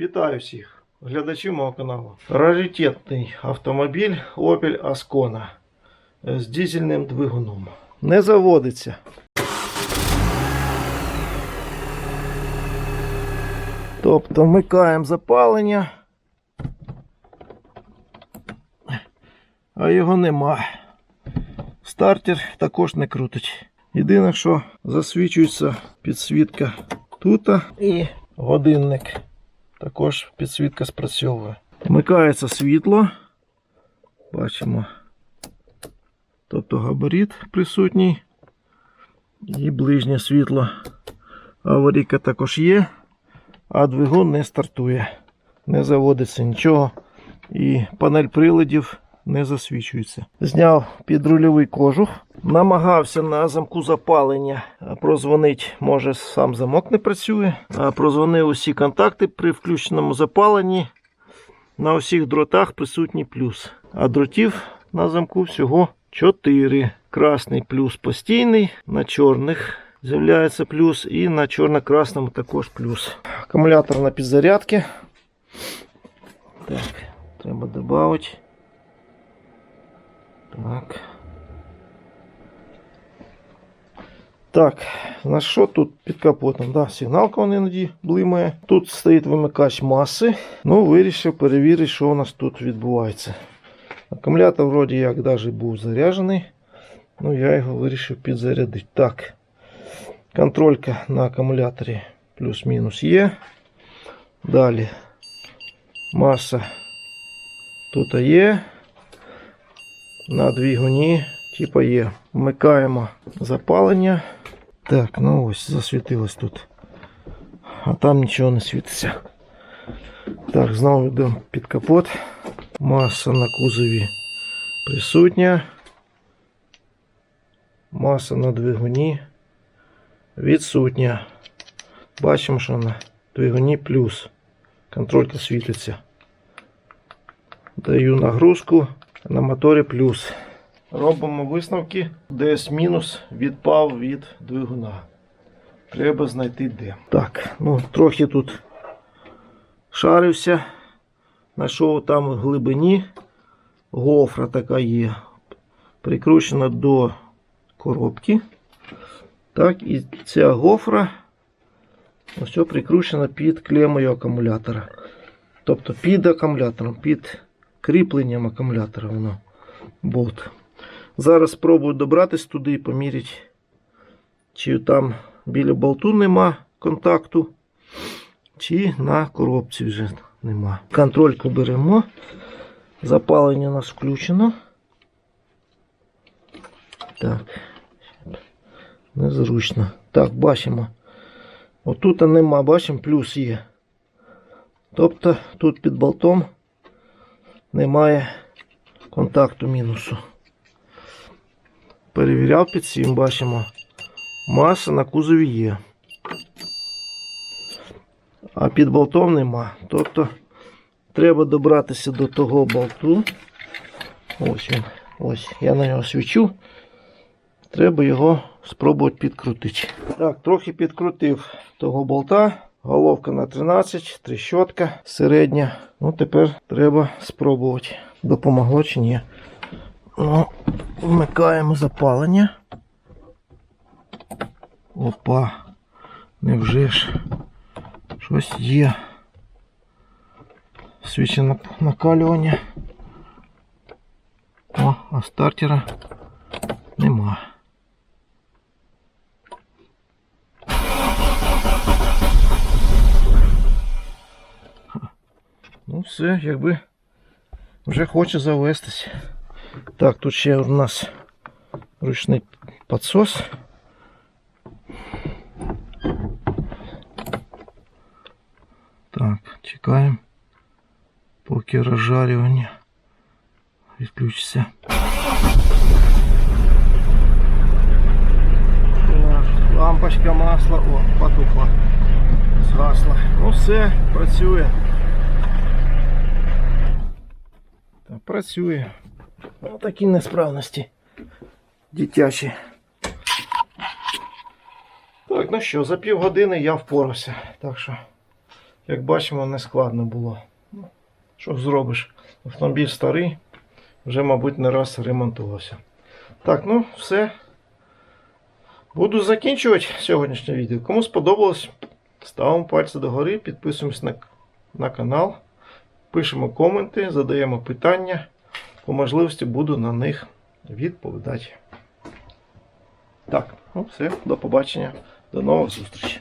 Вітаю всіх глядачів мого каналу. Раритетний автомобіль Opel Ascona з дизельним двигуном. Не заводиться. Тобто вмикаємо запалення, а його нема. Стартер також не крутить. Єдине, що засвічується підсвітка тут і годинник. Також підсвітка спрацьовує. Вмикається світло. Бачимо. Тобто габарит присутній. І ближнє світло. Аварійка також є, а двигун не стартує. Не заводиться нічого. І панель приладів не засвічується. Зняв підрульовий кожух. Намагався на замку запалення прозвонити, може сам замок не працює. Прозвонив усі контакти при включеному запаленні. На усіх дротах присутній плюс. А дротів на замку всього 4. Красний плюс постійний, на чорних з'являється плюс і на чорно-красному також плюс. Акумулятор на підзарядці. Так, треба додати. Так. Так, на що тут під капотом? Да, сигналка вон іноді блимає. Тут стоїть вимикач маси. Ну, вирішив перевірити, що у нас тут відбувається. Акумулятор вроді як навіть був заряджений. Ну, я його вирішив підзарядити. Так. Контролька на акумуляторі плюс-мінус є. Далі маса тут є. На двигуні типа є. Вмикаємо запалення. Так, ну ось засвітилось тут. А там нічого не світиться. Так, знову йдемо під капот. Маса на кузові присутня. Маса на двигуні відсутня. Бачимо, що на двигуні плюс. Контролька світиться. Даю нагрузку на моторі плюс. Робимо висновки. десь мінус відпав від двигуна. Треба знайти де. Так, ну трохи тут шарився. Знайшов там в глибині. Гофра така є. Прикручена до коробки. Так, і ця гофра ось прикручена під клемою акумулятора. Тобто під акумулятором, під кріпленням акумулятора воно болт. Зараз спробую добратися туди і поміряти, чи там біля болту нема контакту, чи на коробці вже нема. Контрольку беремо. Запалення у нас включено. Так. Незручно. Так, бачимо. Отут нема, бачимо, плюс є. Тобто тут під болтом немає контакту мінусу. Перевіряв під цим, бачимо. Маса на кузові є. А під болтом нема. Тобто треба добратися до того болту. Ось він. Ось. Я на нього свічу. Треба його спробувати підкрутити. Так, трохи підкрутив того болта. Головка на 13, трещотка середня. Ну, тепер треба спробувати. Допомогло чи ні. Ну, вмикаємо запалення. Опа, невже ж щось є. Свічі на- накалювання. О, а стартера нема. Ну все, якби вже хоче завестись. Так, тут ще у нас ручний підсос. Так, чекаємо, поки розжарювання відключиться. Лампочка масла, о, потухла, згасла. Ну все, працює. Так, працює. Ну, такі несправності дитячі. Так, ну що, за півгодини я впорався. Так що як бачимо, не складно було. Ну, що зробиш? Автомобіль старий, вже, мабуть, не раз ремонтувався. Так, ну все. Буду закінчувати сьогоднішнє відео. Кому сподобалось, ставимо пальці догори, підписуємось на, на канал, пишемо коменти, задаємо питання. По можливості буду на них відповідати. Так, ну все, до побачення, до нових зустрічей.